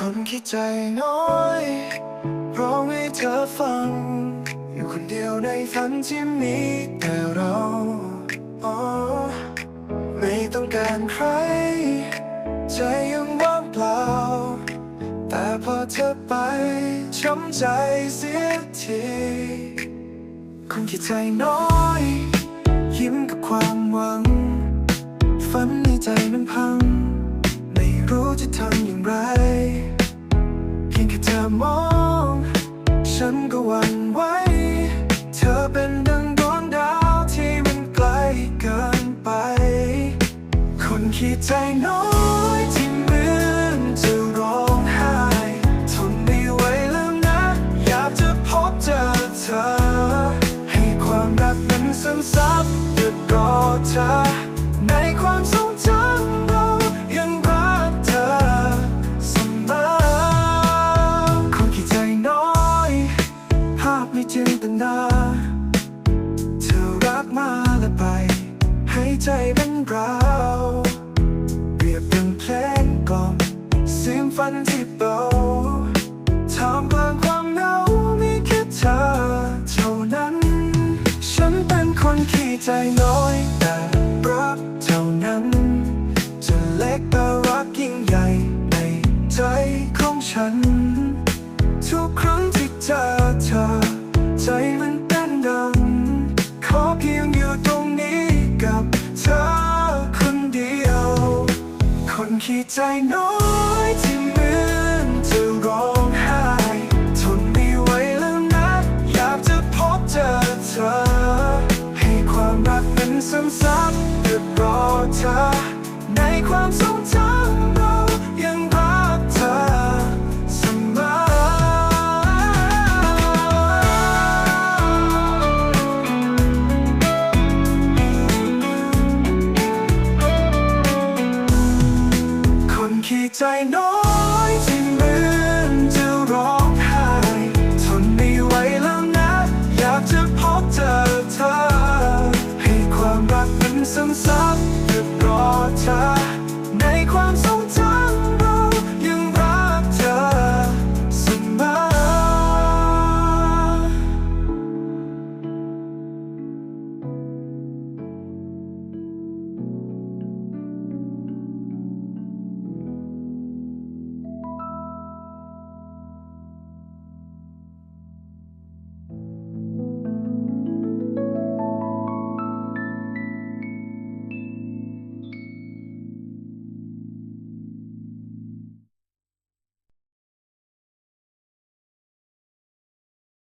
คนคิดใจน้อยร้องให้เธอฟัง อยู่คนเดียวในฝันที่มีแต่เรา ไม่ต้องการใคร ใจยังว่างเปล่า แต่พอเธอไปช้ำใจเสียทีคนคิดใจน้อย ยิ้มกับความหวัง ฝันในใจมันพัง ไม่รู้จะทำอย่างไร หวั่นไหวเธอเป็นดังดวงดาวที่มันไกลเกินไป คนขี้ใจน้อยที่เหมือนจะร้องไห้ทนไม่ไหวแล้วนะ อยากจะพบเจอเธอ ให้ความรักมันซึมซับหยุดรอเธอในความทรง ไม่จินตนาเธอรักมาและไป ให้ใจเป็นเราเปรียบดังเพลงกล่อมเสียงฝันที่เบาท่ามกลางความเหงามีแค่เธอเท่านั้น ฉันเป็นคนขี้ใจน้อยแต่รักเท่านั้น จะเล็กแต่ ขี้ใจน้อยที่เหมือนจะร้องไห้ทนไม่ไหวแล้วนะ อยากจะพบเจอเธอ ให้ความรักมันซ้ำๆหยุดรอเธอ ในความทรงจำ ใจน้อยที่เหมือนจะร้องไห้ทนไม่ไหวแล้วนะ อยากจะพบเจอเธอ ให้ความรักมันซ้